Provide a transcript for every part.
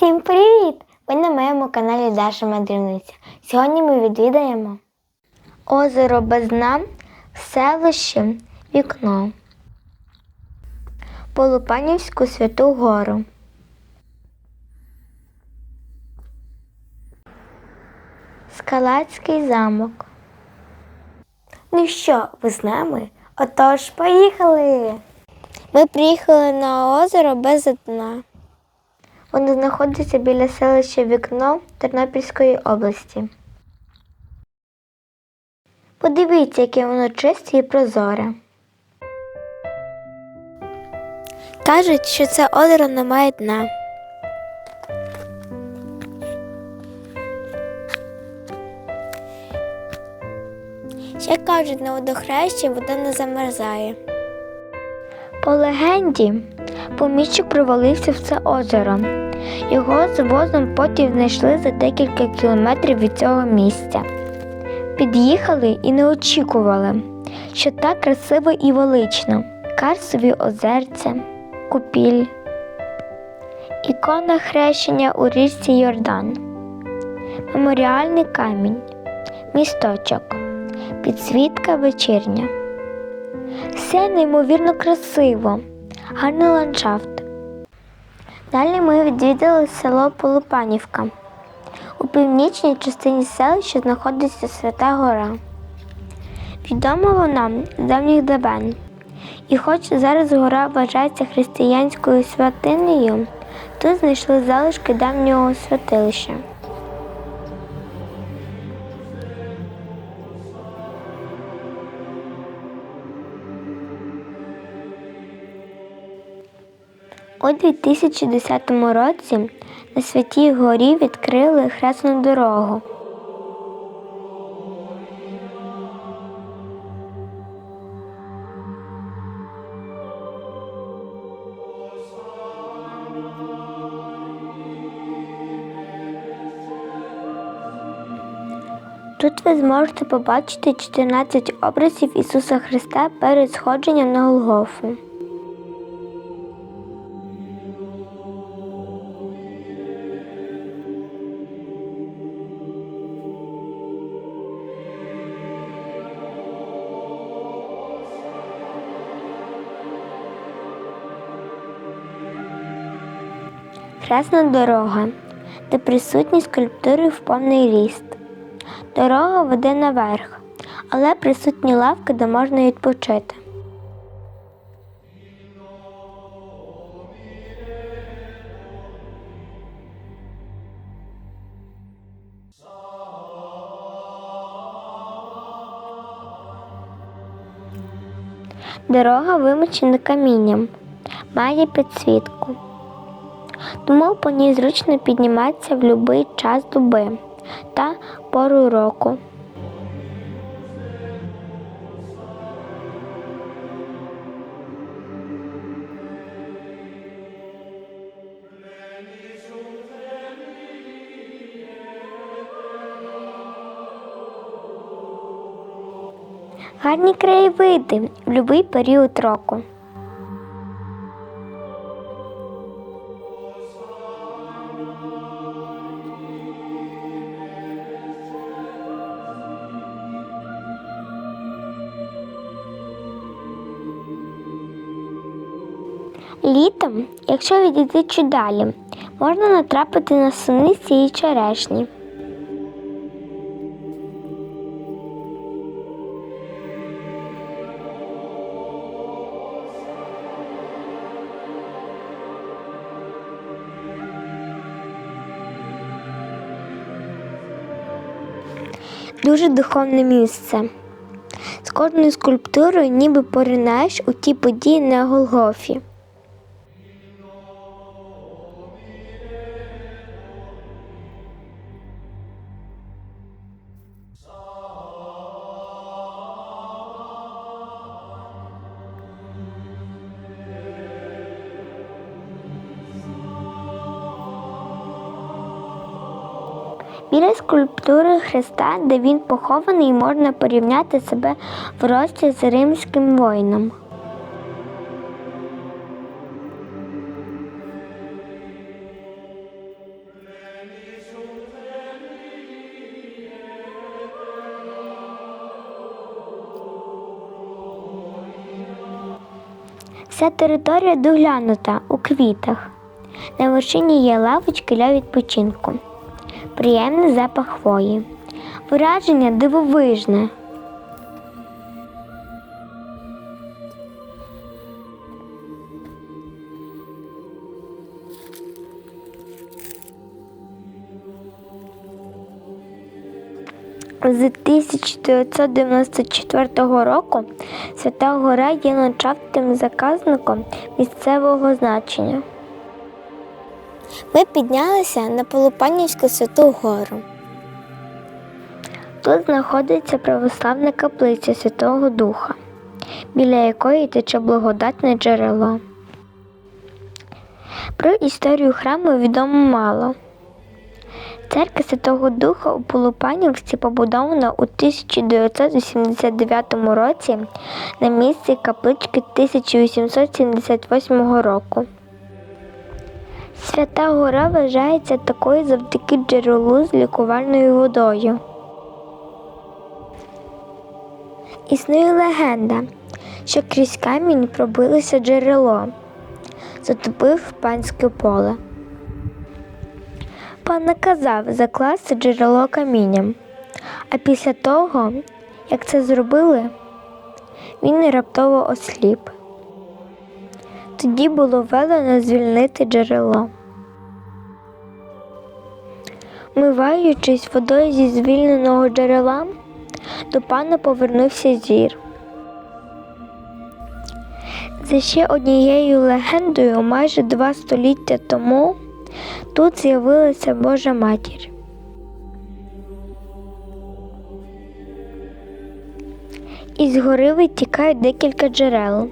Всім привіт! Ви на моєму каналі Даша Мандрівниця. Сьогодні ми відвідаємо озеро без дна в селищі Вікно, Полупанівську святу гору. Скалацький замок. Ну що, ви з нами? Отож, поїхали! Ми приїхали на озеро без дна. Воно знаходиться біля селища Вікно Тернопільської області. Подивіться, яке воно чисте і прозоре. Кажуть, що це озеро не має дна. Ще кажуть, на водохрещі вода не замерзає. По легенді, поміщик провалився в це озеро. Його з возом потім знайшли за декілька кілометрів від цього місця. Під'їхали і не очікували, що так красиво і велично. Карсові озерця, купіль, ікона хрещення у річці Йордан, меморіальний камінь, місточок, підсвітка вечірня. Все неймовірно красиво, гарний ландшафт. Далі ми відвідали село Полупанівка. У північній частині селища знаходиться Свята Гора. Відома вона з давніх давен. І хоч зараз гора вважається християнською святинею, тут знайшли залишки давнього святилища. У 2010 році на Святій Горі відкрили хресну дорогу. Тут ви зможете побачити 14 образів Ісуса Христа перед сходженням на Голгофу. Хресна дорога, де присутні скульптури в повний ріст. Дорога веде наверх, але присутні лавки, де можна відпочити. Дорога вимочена камінням, має підсвітку. Тому по ній зручно підніматися в будь-який час доби та пору року. Гарні краєвиди в будь-який період року. Літом, якщо відійти чи далі, можна натрапити на сини з цієї черешні. Дуже духовне місце. З кожною скульптурою ніби поринаєш у ті події на Голгофі. Біля скульптури Христа, де він похований, можна порівняти себе в рості з римським воїном. Ця територія доглянута у квітах. На вершині є лавочки для відпочинку. Приємний запах хвої. Враження дивовижне. З 1994 року Свята Гора є ландшафтним заказником місцевого значення. Ми піднялися на Полупанівську Святу Гору. Тут знаходиться православна каплиця Святого Духа, біля якої тече благодатне джерело. Про історію храму відомо мало. Церква Святого Духа у Полупанівці побудована у 1989 році на місці каплички 1878 року. Свята гора вважається такою завдяки джерелу з лікувальною водою. Існує легенда, що крізь камінь пробилося джерело, затопив панське поле. Пан наказав закласти джерело камінням, а після того, як це зробили, він раптово осліп. Тоді було велено звільнити джерело. Миваючись водою зі звільненого джерела, до пана повернувся зір. За ще однією легендою, майже два століття тому тут з'явилася Божа матір. Із гори витікають декілька джерел,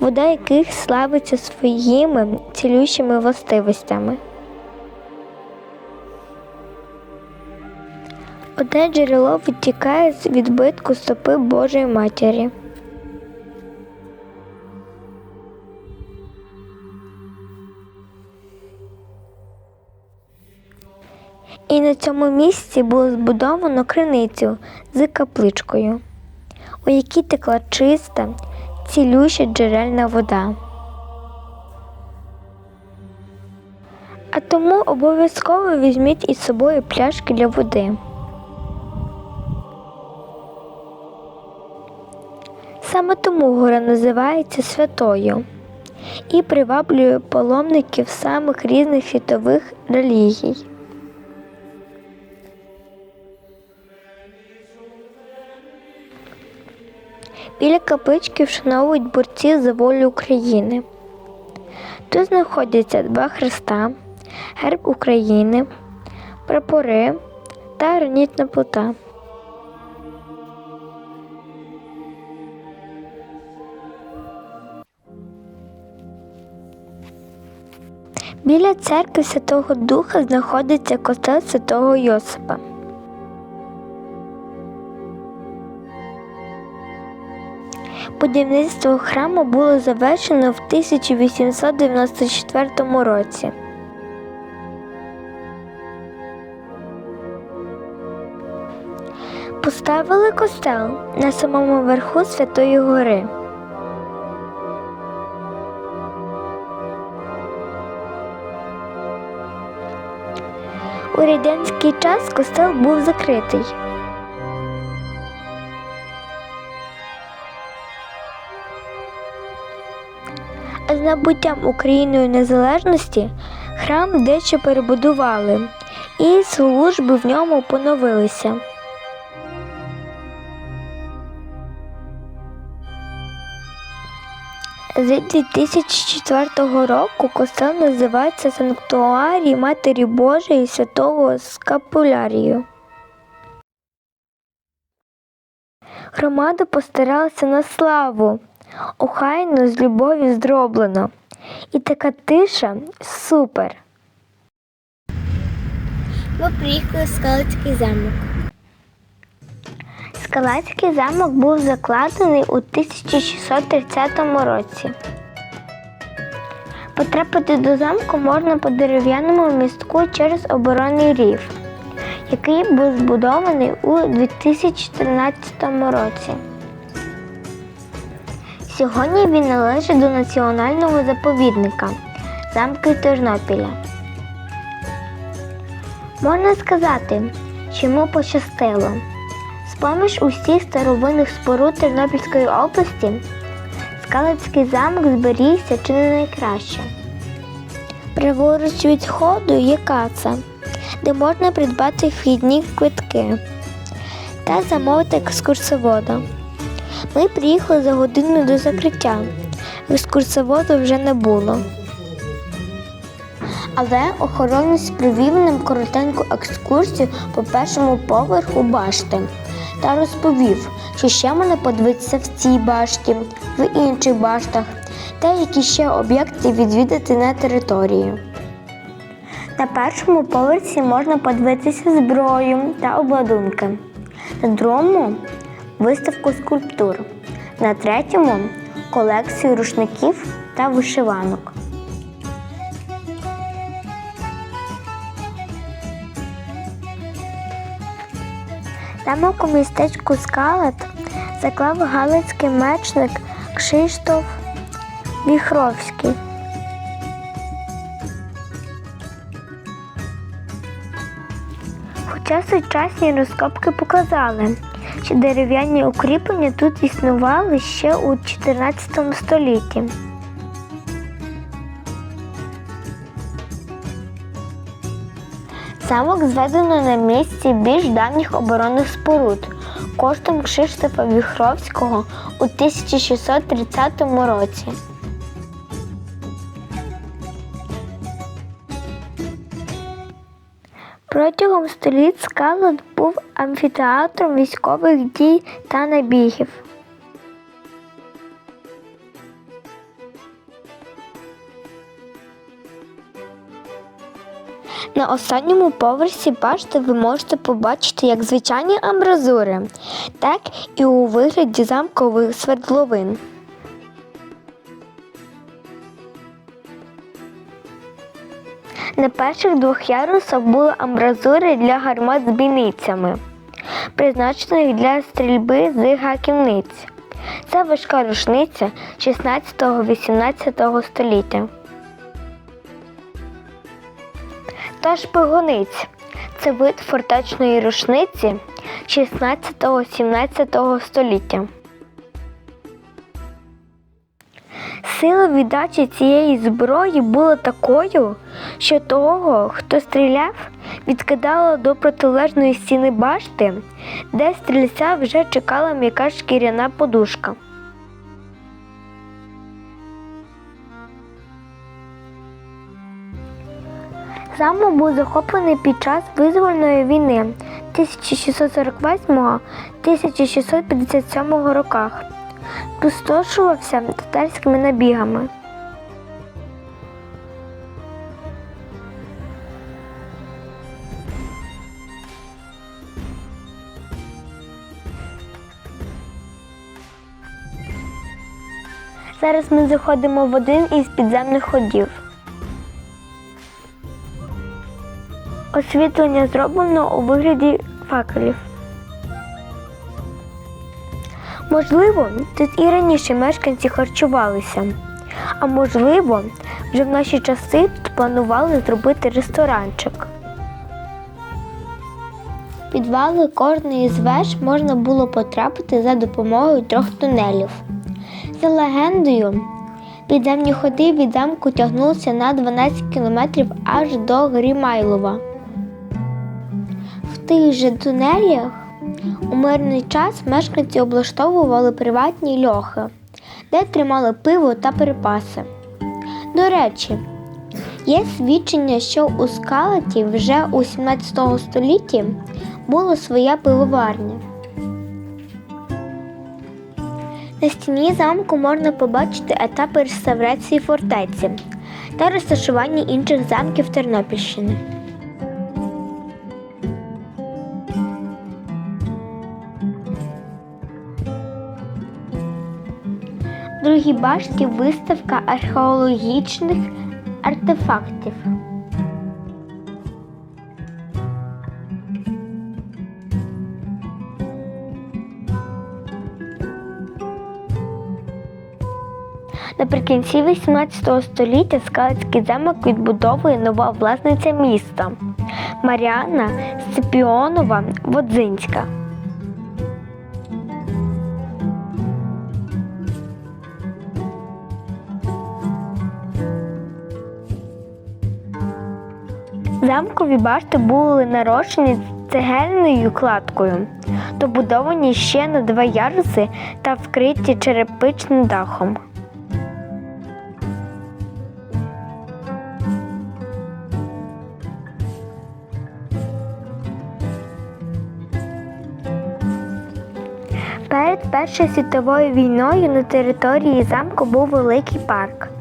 вода яких славиться своїми цілющими властивостями. Одне джерело витікає з відбитку стопи Божої Матері. І на цьому місці було збудовано криницю з капличкою, у якій текла чиста, цілюща джерельна вода. А тому обов'язково візьміть із собою пляшки для води. Саме тому гора називається святою і приваблює паломників самих різних світових релігій. Біля каплички вшановують борці за волю України. Тут знаходяться два хреста, герб України, прапори та гранітна плита. Біля церкви Святого Духа знаходиться костел Святого Йосипа. Будівництво храму було завершено в 1894 році. Поставили костел на самому верху Святої Гори. У радянський час костел був закритий. З набуттям Україною незалежності храм дещо перебудували, і служби в ньому поновилися. З 2004 року костел називається Санктуарій Матері Божої Святого Скапулярію. Громада постаралася на славу, охайно з любові зроблено. І така тиша супер. Ми приїхали в Скалицький замок. Скалацький замок був закладений у 1630 році. Потрапити до замку можна по дерев'яному містку через оборонний рів, який був збудований у 2013 році. Сьогодні він належить до національного заповідника замки Тернопіля. Можна сказати, що йому пощастило. З-поміж усіх старовинних споруд Тернопільської області Скалицький замок зберігся чи не найкраще. Праворуч від входу є каца, де можна придбати вхідні квитки та замовити екскурсовода. Ми приїхали за годину до закриття. Екскурсоводу вже не було. Але охоронець провів нам коротеньку екскурсію по першому поверху башти та розповів, що ще можна подивитися в цій башті, в інших баштах та які ще об'єкти відвідати на території. На першому поверсі можна подивитися зброю та обладунки. На другому виставку скульптур. На третьому колекцію рушників та вишиванок. Замок у містечку Скалат заклав галицький мечник Кшиштоф Віхровський. Хоча сучасні розкопки показали, що дерев'яні укріплення тут існували ще у 14 столітті. Замок зведено на місці більш давніх оборонних споруд коштом Кшиштофа Віхровського у 1630 році. Протягом століть скалот був амфітеатром військових дій та набігів. На останньому поверсі башти ви можете побачити як звичайні амбразури, так і у вигляді замкових свердловин. На перших двох ярусах були амбразури для гармат з бійницями, призначених для стрільби з гаківниць. Це важка рушниця 16-18 століття. Та шпигуниць це вид фортечної рушниці 16-17 століття. Сила віддачі цієї зброї була такою, що того, хто стріляв, відкидало до протилежної стіни башти, де стрільця вже чекала м'яка шкіряна подушка. Замок був захоплений під час визвольної війни 1648-1657 роках. Пустошувався татарськими набігами. Зараз ми заходимо в один із підземних ходів. Освітлення зроблено у вигляді факелів. Можливо, тут і раніше мешканці харчувалися, а можливо, вже в наші часи тут планували зробити ресторанчик. Підвали кожної з веж можна було потрапити за допомогою трьох тунелів. За легендою, підземні ходи від замку тягнулися на 12 кілометрів аж до Грімайлова. В тих же тунелях у мирний час мешканці облаштовували приватні льохи, де тримали пиво та припаси. До речі, є свідчення, що у скалаті вже у 17 столітті була своя пивоварня. На стіні замку можна побачити етапи реставрації фортеці та розташування інших замків Тернопільщини. В другій башті виставка археологічних артефактів. Наприкінці 18 століття Скалицький замок відбудовує нова власниця міста Маріанна Сципіонова Водзинська. Замкові башти були нарощені цегельною кладкою, добудовані ще на два яруси та вкриті черепичним дахом. Перед Першою світовою війною на території замку був великий парк.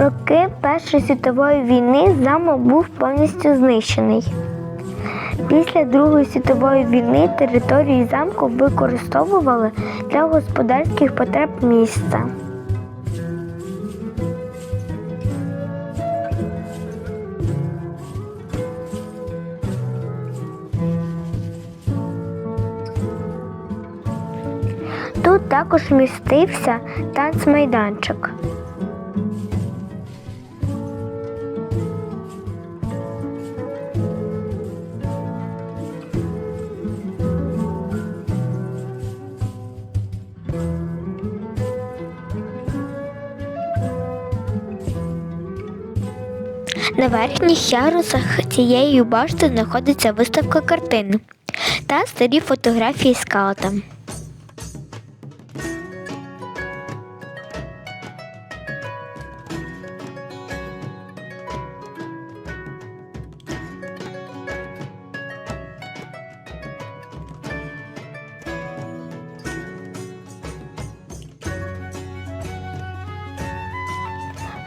Роки Першої світової війни замок був повністю знищений. Після Другої світової війни територію замку використовували для господарських потреб міста. Тут також містився танцмайданчик. На верхніх ярусах цієї башти знаходиться виставка картин та старі фотографії скаута.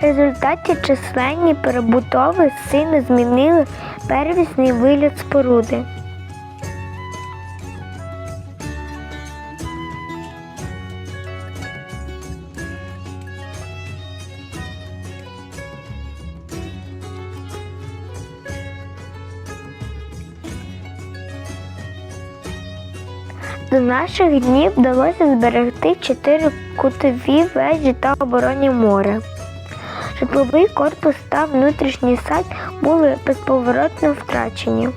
В результаті численні перебудови сильно змінили первісний вигляд споруди. До наших днів вдалося зберегти чотири кутові вежі та оборонні море. Житловий корпус та внутрішній сад були безповоротно втрачені.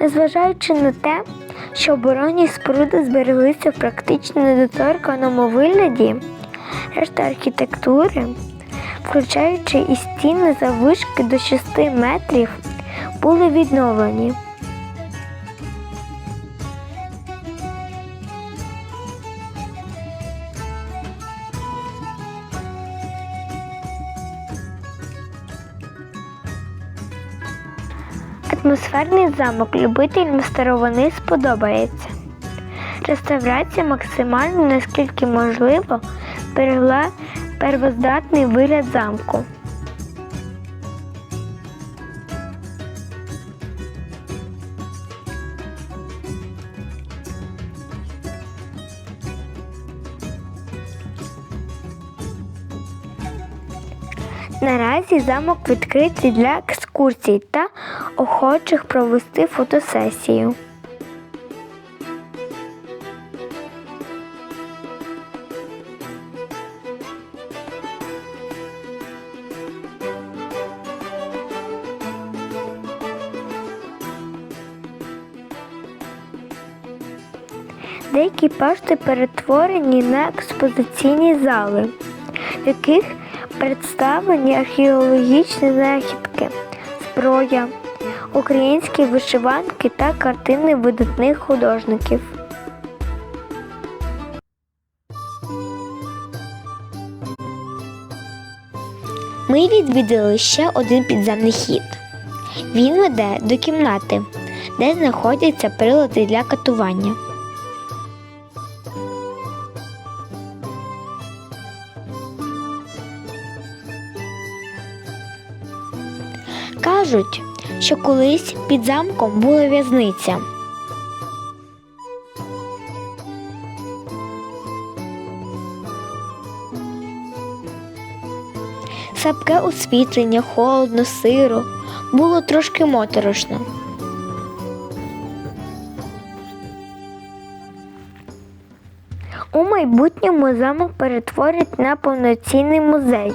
Незважаючи на те, що оборонні споруди збереглися в практично недоторканому вигляді, решта архітектури, включаючи і стіни заввишки до 6 метрів, були відновлені. Атмосферний замок любителям старовини сподобається. Реставрація максимально, наскільки можливо, берегла первоздатний вигляд замку. Наразі замок відкритий для екскурсій та охочих провести фотосесію. Деякі пашти перетворені на експозиційні зали, в яких представлені археологічні знахідки, зброя, українські вишиванки та картини видатних художників. Ми відвідали ще один підземний хід. Він веде до кімнати, де знаходяться прилади для катування. Кажуть, що колись під замком була в'язниця. Сапке освітлення, холодно, сиро, було трошки моторошно. У майбутньому замок перетворять на повноцінний музей,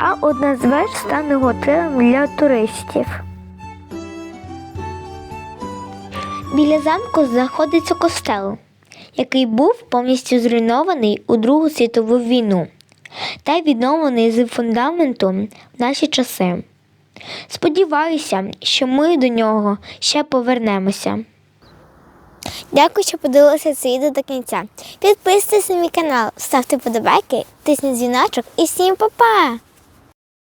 а одна з веж стане готелем для туристів. Біля замку знаходиться костел, який був повністю зруйнований у Другу світову війну та відновлений з фундаменту в наші часи. Сподіваюся, що ми до нього ще повернемося. Дякую, що подивилися це відео до кінця. Підписуйтесь на мій канал, ставте подобайки, тисніть дзвіночок і всім па-па!